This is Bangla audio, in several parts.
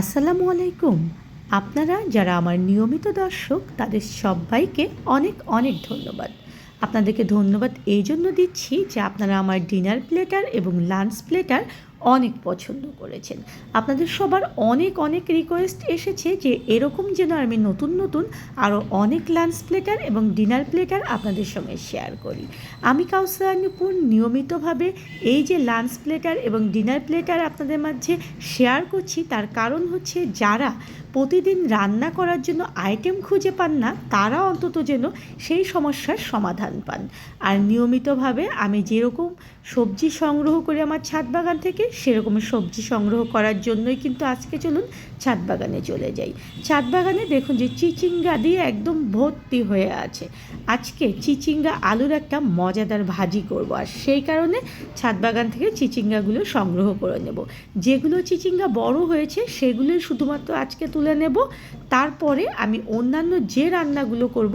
আসসালামু আলাইকুম। আপনারা যারা আমার নিয়মিত দর্শক, তাদের সবাইকে অনেক অনেক ধন্যবাদ। আপনাদেরকে ধন্যবাদ এই জন্য দিচ্ছি যে আপনারা আমার ডিনার প্লেটার এবং লাঞ্চ প্লেটার অনেক পছন্দ করেছেন। আপনাদের সবার অনেক অনেক রিকোয়েস্ট এসেছে যে এরকম যেন আমি নতুন নতুন আরও অনেক লাঞ্চ প্লেটার এবং ডিনার প্লেটার আপনাদের সঙ্গে শেয়ার করি। আমি কাউসার নুপুর নিয়মিতভাবে এই যে লাঞ্চ প্লেটার এবং ডিনার প্লেটার আপনাদের মাঝে শেয়ার করছি, তার কারণ হচ্ছে যারা প্রতিদিন রান্না করার জন্য আইটেম খুঁজে পান না, তারা অন্তত যেন সেই সমস্যার সমাধান পান। আর নিয়মিতভাবে আমি যেরকম সবজি সংগ্রহ করি আমার ছাদ বাগান থেকে সেরকম সবজি সংগ্রহ করার জন্যই কিন্তু আজকে চলুন ছাদ বাগানে চলে যাই। ছাদ বাগানে দেখুন যে চিচিঙ্গা দিয়ে একদম ভর্তি হয়ে আছে। আজকে চিচিঙ্গা আলুর একটা মজাদার ভাজি করব আর সেই কারণে ছাদ বাগান থেকে চিচিঙ্গাগুলো সংগ্রহ করে নেব। যেগুলো চিচিঙ্গা বড় হয়েছে সেগুলোই শুধুমাত্র আজকে তুলে নেব। তারপরে আমি অন্যান্য যে রান্নাগুলো করব,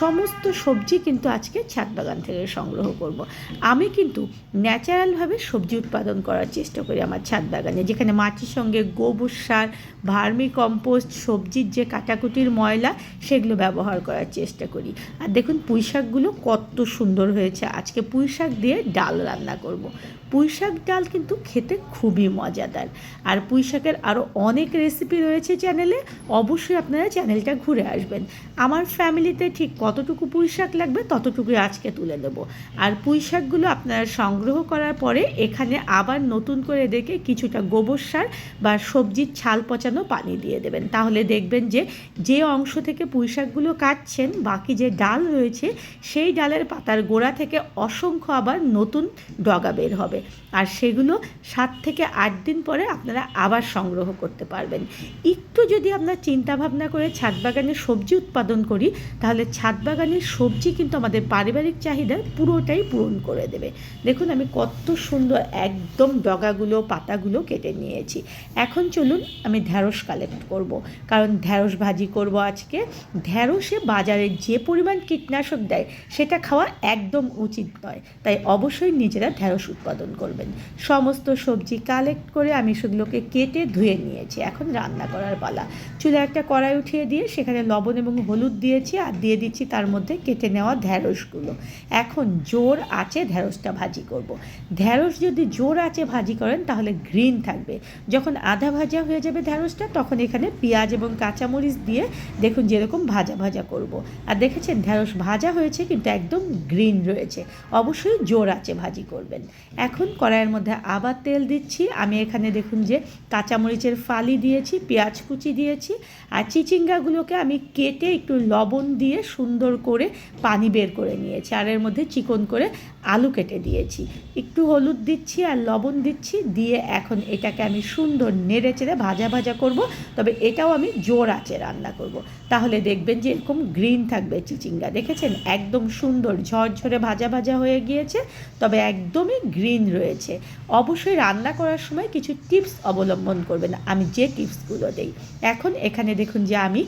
সমস্ত সবজি কিন্তু আজকে ছাদ বাগান থেকে সংগ্রহ করব। আমি কিন্তু ন্যাচারালভাবে সবজি উৎপাদন করার চেষ্টা করি আমার ছাদ বাগানে, যেখানে মাটির সঙ্গে গোবর সার, ভার্মি কম্পোস্ট, সবজির যে কাটাকুটির ময়লা, সেগুলো ব্যবহার করার চেষ্টা করি আর দেখুন পুঁই শাকগুলো কত সুন্দর হয়েছে আজকে পুঁই শাক দিয়ে ডাল রান্না করব। পুঁই শাক ডাল কিন্তু খেতে খুবই মজাদার। আর পুঁইশাকের আরও অনেক রেসিপি রয়েছে চ্যানেলে অবশ্যই আপনারা চ্যানেলটা ঘুরে আসবেন। আমার ফ্যামিলিতে ঠিক কতটুকু পুঁইশাক লাগবে ততটুকুই আজকে তুলে দেব। আর পুঁই শাকগুলো আপনারা সংগ্রহ করার পরে এখানে আবার নতুন করে দেখে কিছুটা গোবর সার বা সবজির ছাল পচানো পানি দিয়ে দেবেন। তাহলে দেখবেন যে যে অংশ থেকে পুঁই শাকগুলো কাটছেন, বাকি যে ডাল রয়েছে, সেই ডালের পাতার গোড়া থেকে অসংখ্য আবার নতুন ডগা বের হবে। আর সেগুলো সাত থেকে আট দিন পরে আপনারা আবার সংগ্রহ করতে পারবেন। একটু যদি আমরা চিন্তা ভাবনা করে ছাদ বাগানে সবজি উৎপাদন করি, তাহলে ছাদ বাগানের সবজি কিন্তু আমাদের পারিবারিক চাহিদা পুরোটাই পূরণ করে দেবে। দেখুন, আমি কত সুন্দর একদম ডগাগুলো, পাতাগুলো কেটে নিয়েছি। এখন চলুন আমি ঢ্যাঁড়স কালেক্ট করব। কারণ ঢ্যাঁড়স ভাজি করব আজকে। ঢ্যাঁড়সে বাজারে যে পরিমাণ কীটনাশক দেয়, সেটা খাওয়া একদম উচিত নয়। তাই অবশ্যই নিজেরা ঢ্যাঁড়স উৎপাদন করবেন। সমস্ত সবজি কালেক্ট করে আমি সেগুলোকে কেটে ধুয়ে নিয়েছি। এখন রান্না করার পালা। চুলে একটা কড়াই উঠিয়ে দিয়ে সেখানে লবণ এবং হলুদ দিয়েছি আর দিয়ে দিচ্ছি তার মধ্যে কেটে নেওয়া ঢ্যাঁড়সগুলো এখন জোর আছে ঢ্যাঁড়সটা ভাজি করব। ঢ্যাঁড়স যদি জোর আছে ভাজি করেন তাহলে গ্রিন থাকবে। যখন আধা ভাজা হয়ে যাবে ঢ্যাঁড়সটা তখন এখানে পেঁয়াজ এবং কাঁচামরিচ দিয়ে দেখুন যেরকম ভাজা ভাজা করব। আর দেখেছেন ঢ্যাঁড়স ভাজা হয়েছে কিন্তু একদম গ্রিন রয়েছে। অবশ্যই জোর আছে ভাজি করবেন। এখন কড়াইয়ের মধ্যে আবার তেল দিচ্ছি। আমি এখানে দেখুন যে কাঁচামরিচের ফালি দিয়েছি, পেঁয়াজ কুচি দিয়েছি আর চিচিঙ্গাগুলোকে আমি কেটে একটু লবণ দিয়ে সুন্দর করে পানি বের করে নিয়েছি। আর এর মধ্যে চিকন করে আলু কেটে দিয়েছি। একটু হলুদ দিচ্ছি আর লবণ দিচ্ছি দিয়ে এখন এটাকে আমি সুন্দর নেড়ে চেড়ে ভাজা ভাজা করব। তবে এটাও আমি জোর আঁচে রান্না করব। তাহলে দেখবেন যে এরকম গ্রিন থাকবে চিচিঙ্গা। দেখেছেন? একদম সুন্দর ঝরঝরে ভাজা ভাজা হয়ে গিয়েছে। তবে একদমই গ্রিন রয়েছে। অবশ্যই রান্না করার সময় কিছু টিপস অবলম্বন করবেন। আমি যে টিপসগুলো দেই। এখন এখানে দেখুন যে আমি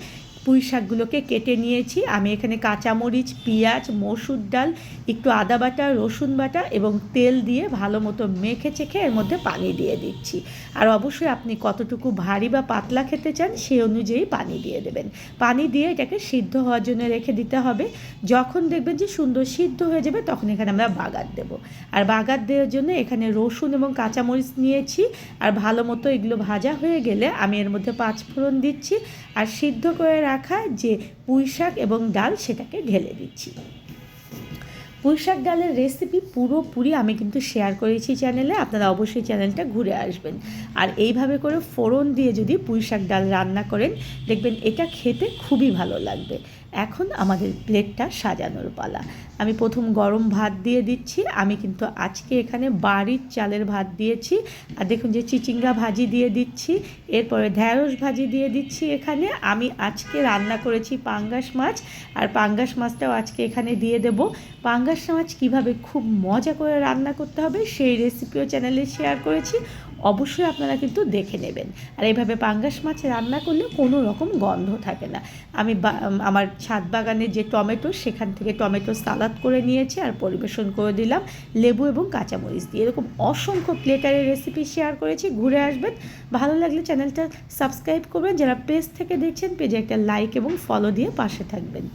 পুঁই শাকগুলোকে কেটে নিয়েছি। আমি এখানে কাঁচামরিচ, পেঁয়াজ, মসুর ডাল, একটু আদা বাটা, রসুন বাটা এবং তেল দিয়ে ভালো মতো মেখে চেখে এর মধ্যে পানি দিয়ে দিচ্ছি। আর অবশ্যই আপনি কতটুকু ভারী বা পাতলা খেতে চান সেই অনুযায়ী পানি দিয়ে দেবেন। পানি দিয়ে এটাকে সিদ্ধ হওয়ার জন্য রেখে দিতে হবে। যখন দেখবেন যে সুন্দর সিদ্ধ হয়ে যাবে, তখন এখানে আমরা বাগার দেবো। আর বাগার দেওয়ার জন্য এখানে রসুন এবং কাঁচামরিচ নিয়েছি। আর ভালো মতো এগুলো ভাজা হয়ে গেলে আমি এর মধ্যে পাঁচ ফোড়ন দিচ্ছি। আর সিদ্ধ করে রাখা যে পুঁই শাক এবং ডাল সেটাকে ঢেলে দিচ্ছি। পুঁই শাক ডালের রেসিপি পুরোপুরি আমি কিন্তু শেয়ার করেছি চ্যানেলে আপনারা অবশ্যই চ্যানেলটা ঘুরে আসবেন। আর এইভাবে করে ফোড়ন দিয়ে যদি পুঁই শাক ডাল রান্না করেন, দেখবেন এটা খেতে খুবই ভালো লাগবে। এখন আমাদের প্লেটটা সাজানোর পালা। আমি প্রথম গরম ভাত দিয়ে দিচ্ছি, আমি কিন্তু আজকে এখানে বাড়ির চালের ভাত দিয়েছি। আর দেখুন যে চিচিঙ্গা ভাজি দিয়ে দিচ্ছি, এরপরে ঢ্যাঁড়স ভাজি দিয়ে দিচ্ছি এখানে। আমি আজকে রান্না করেছি পাঙ্গাস মাছ, আর পাঙ্গাস মাছটাও আজকে এখানে দিয়ে দেব। পাঙ্গাস মাছ কীভাবে খুব মজা করে রান্না করতে হবে, সেই রেসিপিও চ্যানেলে শেয়ার করেছি। অবশ্যই আপনারা কিন্তু দেখে নেবেন। আর এইভাবে পাঙ্গাস মাছ রান্না করলে কোনো রকম গন্ধ থাকে না। আমি আমার ছাদ বাগানে যে টমেটো, সেখান থেকে টমেটো সালাদ করে নিয়েছি আর পরিবেশন করে দিলাম। লেবু এবং কাঁচামরিচ দিয়ে। এরকম অসংখ্য প্লেটারের রেসিপি শেয়ার করেছি। ঘুরে আসবেন। ভালো লাগলে চ্যানেলটা সাবস্ক্রাইব করবেন। যারা পেজ থেকে দেখছেন পেজে একটা লাইক এবং ফলো দিয়ে পাশে থাকবেন।